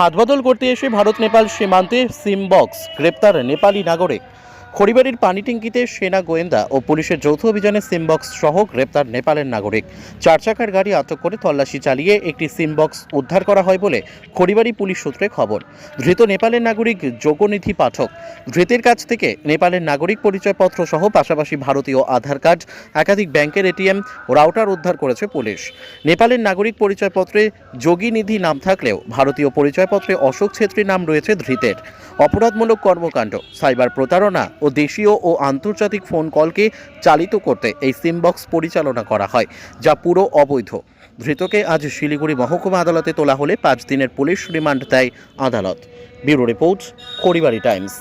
হাতবদল করতে এসে ভারত নেপাল সীমান্তে সিমবক্স গ্রেপ্তার নেপালি নাগরিক। খড়িবাড়ির পানি ট্যাঙ্কিতে সেনা, গোয়েন্দা ও পুলিশের যৌথ অভিযানে সিম বক্স সহ গ্রেপ্তার নেপালের নাগরিক। চার চাকার গাড়ি আটক করে তল্লাশি চালিয়ে একটি সিম বক্স উদ্ধার করা হয় বলে খড়িবাড়ি পুলিশ সূত্রে খবর। ধৃত নেপালের নাগরিক যোগনিধি পাঠক। ধৃতের কাছ থেকে নেপালের নাগরিক পরিচয়পত্র সহ পাশাপাশি ভারতীয় আধার কার্ড, একাধিক ব্যাংকের এটিএম রাউটার উদ্ধার করেছে পুলিশ। নেপালের নাগরিক পরিচয়পত্রে যোগীনিধি নাম থাকলেও ভারতীয় পরিচয়পত্রে অশোক ছেত্রী নাম রয়েছে ধৃতের। অপরাধমূলক কর্মকাণ্ড, সাইবার প্রতারণা ও দেশীয় ও আন্তর্জাতিক ফোন কলকে চালিত করতে এই সিমবক্স পরিচালনা করা হয়, যা পুরো অবৈধ। ধৃতকে আজ শিলিগুড়ি মহকুমা আদালতে তোলা হলে পাঁচ দিনের পুলিশ রিমান্ড দেয় আদালত। ব্যুরো রিপোর্ট করিবারি টাইমস।